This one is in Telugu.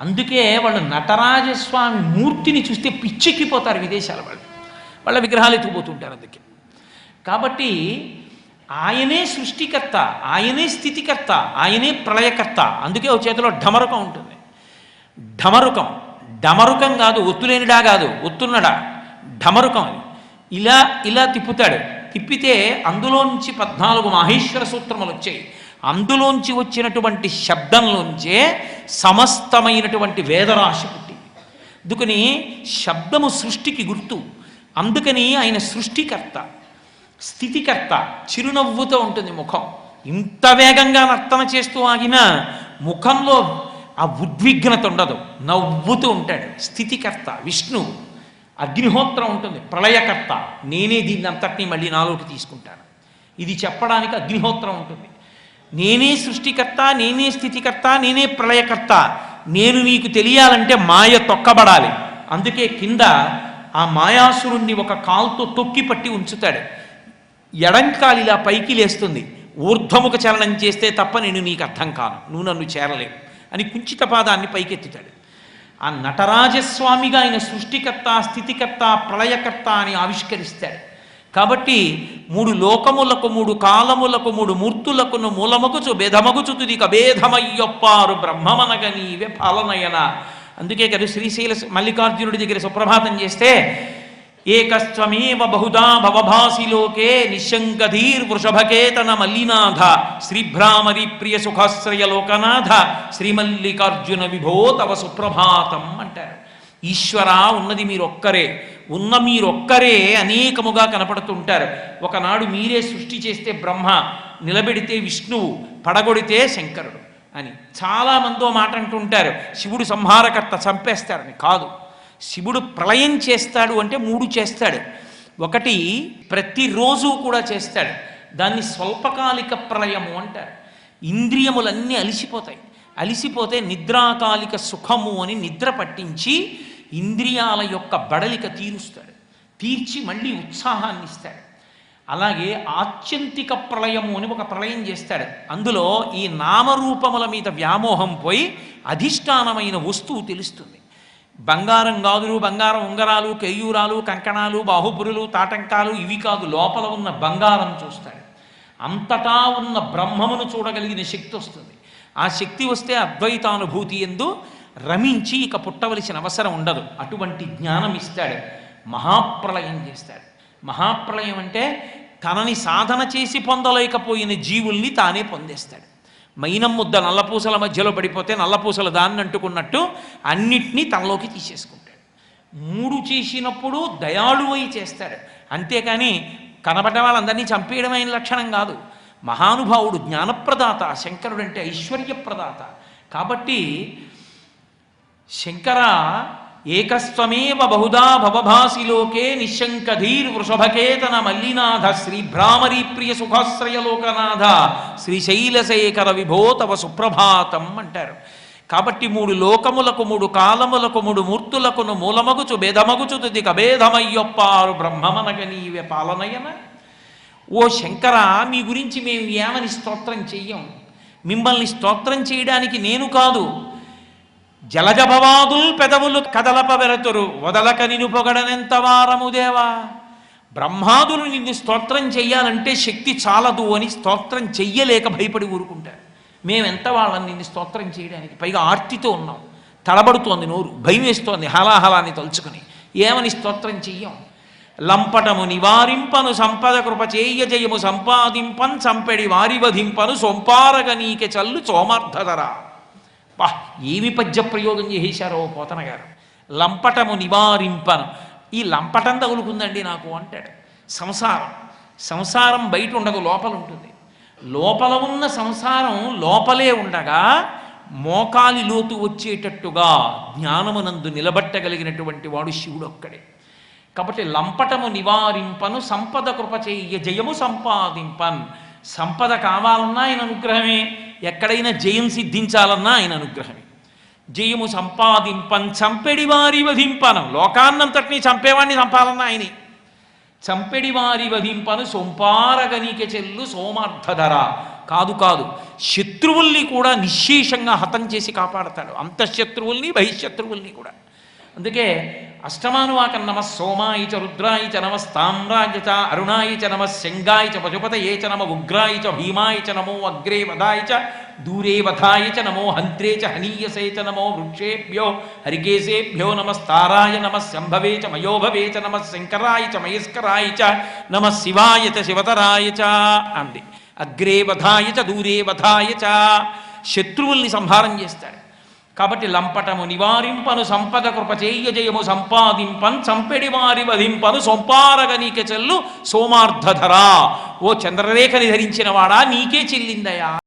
అందుకే వాళ్ళు నటరాజస్వామి మూర్తిని చూస్తే పిచ్చెక్కిపోతారు విదేశాల వాళ్ళు. వాళ్ళ విగ్రహాలు ఎత్తుకుపోతుంటారు అందుకే. కాబట్టి ఆయనే సృష్టికర్త ఆయనే స్థితికర్త ఆయనే ప్రళయకర్త. అందుకే ఒక చేతిలో ఢమరుకం ఉంటుంది. ఢమరుకం. డమరుకం కాదు ఒత్తులేనిడా కాదు ఒత్తున్నడా. ఢమరుకం అది. ఇలా ఇలా తిప్పుతాడు. తిప్పితే అందులోంచి పద్నాలుగు మాహేశ్వర సూత్రములు వచ్చాయి. అందులోంచి వచ్చినటువంటి శబ్దంలోంచే సమస్తమైనటువంటి వేదరాశి పుట్టింది. అందుకని శబ్దము సృష్టికి గుర్తు. అందుకని ఆయన సృష్టికర్త స్థితికర్త చిరునవ్వుతో ఉంటుంది ముఖం. ఇంత వేగంగా నర్తన చేస్తూ ఆగినా ముఖంలో ఆ ఉద్విగ్నత ఉండదు. నవ్వుతూ ఉంటాడు. స్థితికర్త విష్ణువు అగ్నిహోత్రం ఉంటుంది. ప్రళయకర్త. నేనే దీన్ని అంతటినీ మళ్ళీ నాలోకి తీసుకుంటాను. ఇది చెప్పడానికి అగ్నిహోత్రం ఉంటుంది. నేనే సృష్టికర్త నేనే స్థితికర్త నేనే ప్రళయకర్త. నేను నీకు తెలియాలంటే మాయ తొక్కబడాలి. అందుకే కింద ఆ మాయాసురుణ్ణి ఒక కాల్తో తొక్కి పట్టి ఉంచుతాడు. ఎడంకాలు ఇలా పైకి లేస్తుంది. ఊర్ధ్వముఖ చలనం చేస్తే తప్ప నేను నీకు అర్థం కాను. నువ్వు నన్ను చేరలేవు అని కుంచిత పాదాన్ని పైకెత్తుతాడు. ఆ నటరాజస్వామిగా ఆయన సృష్టికర్త స్థితికర్త ప్రళయకర్త అని ఆవిష్కరిస్తాడు. కాబట్టి మూడు లోకములకు మూడు కాలములకు మూడు మూర్తులకును మూలమగుచు భేదమగుచు తుదిక భేదమయ్యొప్పారు బ్రహ్మమనగ నీవే ఫలనయన అందుకే కదా శ్రీశైల మల్లికార్జునుడి దగ్గర సుప్రభాతం చేస్తే ఏకస్వమేవ బహుదా భవభాసి లోకే నిశంకధీర్ వృషభకేతన మల్లినాథ శ్రీభ్రామరి ప్రియ సుఖాశ్రయ లోకనాథ శ్రీమల్లికార్జున విభో తవ సుప్రభాతం అంటారు. ఈశ్వరా ఉన్నది మీరొక్కరే. ఉన్న మీరొక్కరే అనేకముగా కనపడుతుంటారు. ఒకనాడు మీరే సృష్టి చేస్తే బ్రహ్మ నిలబెడితే విష్ణువు పడగొడితే శంకరుడు అని చాలామందో మాట అంటుంటారు శివుడు సంహారకర్త చంపేస్తాడని కాదు. శివుడు ప్రళయం చేస్తాడు అంటే మూడు చేస్తాడు. ఒకటి ప్రతిరోజు కూడా చేస్తాడు. దాన్ని స్వల్పకాలిక ప్రళయము అంటారు. ఇంద్రియములన్నీ అలిసిపోతాయి. అలిసిపోతే నిద్రాకాలిక సుఖము అని నిద్ర పట్టించి ఇంద్రియాల యొక్క బడలిక తీరుస్తాడు. తీర్చి మళ్ళీ ఉత్సాహాన్ని ఇస్తాడు. అలాగే ఆత్యంతిక ప్రళయము అని ఒక ప్రళయం చేస్తాడు. అందులో ఈ నామరూపముల మీద వ్యామోహం పోయి అధిష్టానమైన వస్తువు తెలుస్తుంది. బంగారం గాజులు బంగారం ఉంగరాలు కేయూరాలు కంకణాలు బాహుపురులు తాటంకాలు ఇవి కాదు లోపల ఉన్న బంగారం చూస్తాడు. అంతటా ఉన్న బ్రహ్మమును చూడగలిగిన శక్తి వస్తుంది. ఆ శక్తి వస్తే అద్వైతానుభూతి ఎందు రమించి ఇక పుట్టవలసిన అవసరం ఉండదు. అటువంటి జ్ఞానం ఇస్తాడు. మహాప్రళయం చేస్తాడు. మహాప్రళయం అంటే తనని సాధన చేసి పొందలేకపోయిన జీవుల్ని తానే పొందేస్తాడు. మైనం ముద్ద నల్లపూసల మధ్యలో పడిపోతే నల్లపూసలు దాన్ని అంటుకున్నట్టు అన్నిటినీ తనలోకి తీసేసుకుంటాడు. మూడు చేసినప్పుడు దయాళువై చేస్తాడు. అంతేకాని కనబడ్డ వాళ్ళందరినీ చంపేయడమైన లక్షణం కాదు. మహానుభావుడు జ్ఞానప్రదాత శంకరుడు అంటే ఐశ్వర్యప్రదాత. కాబట్టి శంకర ఏకస్వమేవ బహుదా భవభాసి లోకే నిశంకధీర్ వృషభకేతన మల్లినాథ శ్రీ భ్రామరీ ప్రియ సుఖాశ్రయ లోకనాథ శ్రీశైలశేఖర విభో తవ సుప్రభాతం అంటారు. కాబట్టి మూడు లోకములకు మూడు కాలములకు మూడు మూర్తులకును మూలమగుచు భేదమగుచు తుది కభేదమయ్యొప్పారు బ్రహ్మమనగ నీవే పాలనయన. ఓ శంకర మీ గురించి మేము ఏమని స్తోత్రం చెయ్యం? మిమ్మల్ని స్తోత్రం చేయడానికి నేను కాదు. జలజభవాదుల్ పెదవులు కదలప వెరతురు వదలక నిను పొగడనెంత వారము దేవా? బ్రహ్మాదులు నిన్ను స్తోత్రం చెయ్యాలంటే శక్తి చాలదు అని స్తోత్రం చెయ్యలేక భయపడి ఊరుకుంటారు. మేమెంత వాళ్ళని నిన్ను స్తోత్రం చేయడానికి పైగా ఆర్తితో ఉన్నాం. తడబడుతోంది నోరు భయం వేస్తోంది హలాహలాన్ని తలుచుకుని. ఏమని స్తోత్రం చెయ్యం? లంపటము నివారింపను సంపద కృప చేయ జయము సంపాదింపన్ సంపెడి వారివధింపను సొంపారగ నీకె చల్లు సోమార్థధరా. వా ఏమి పద్య ప్రయోగం చేశారో పోతన గారు లంపటము నివారింపను. ఈ లంపటం తగులుకుందండి నాకు అంటాడు. సంసారం. సంసారం బయట ఉండదు లోపల ఉంటుంది. లోపల ఉన్న సంసారం లోపలే ఉండగా మోకాలి లోతు వచ్చేటట్టుగా జ్ఞానమునందు నిలబట్టగలిగినటువంటి వాడు శివుడు ఒక్కడే కాబట్టి లంపటము నివారింపను సంపద కృప చెయ్య జయము సంపాదింపన్. సంపద కావాలన్నా ఆయన అనుగ్రహమే. ఎక్కడైనా జయం సిద్ధించాలన్నా ఆయన అనుగ్రహమే. జయము సంపాదింపన్ చంపెడి వారి వధింపనం. లోకాన్నంతటినీ చంపేవాడిని చంపాలన్నా ఆయనే. చంపెడి వారి వధింపను సొంపారగనిక చెల్లు సోమార్థధర కాదు కాదు. శత్రువుల్ని కూడా నిశ్శేషంగా హతం చేసి కాపాడతాడు. అంతఃశత్రువుల్ని బహిశత్రువుల్ని కూడా. అందుకే అష్టమానువాకం నమ సోమాయ చ రుద్రాయ చ నమ స్తామ్రాయ చ అరుణాయ చ నమ శంగాయ చ పశుపతయే చ నమ ఉగ్రాయ చ భీమాయ చ నమో అగ్రే వధాయ చ దూరే వధాయ చ నమో హంత్రే చ హనీయసే చ నమో వృక్షేభ్యో హరికేశేభ్యో నమస్తారాయ నమ శంభవే చ మయోభవే చ నమ శంకరాయ చ మయస్కరాయ చ నమ శివాయ చ శివతరాయ చ అంది అగ్రే వధాయ చ దూరే వధాయ చ శత్రువుల్ని సంహారం చేస్తాడు కాబట్టి లంపటము నివారింపను సంపద కృప చేయ జయము సంపాదింపన్ చంపెడి వారి వధింపను సొంపారగనీక చెల్లు సోమార్ధధరా. ఓ చంద్రరేఖని ధరించిన వాడా నీకే చెల్లిందయా?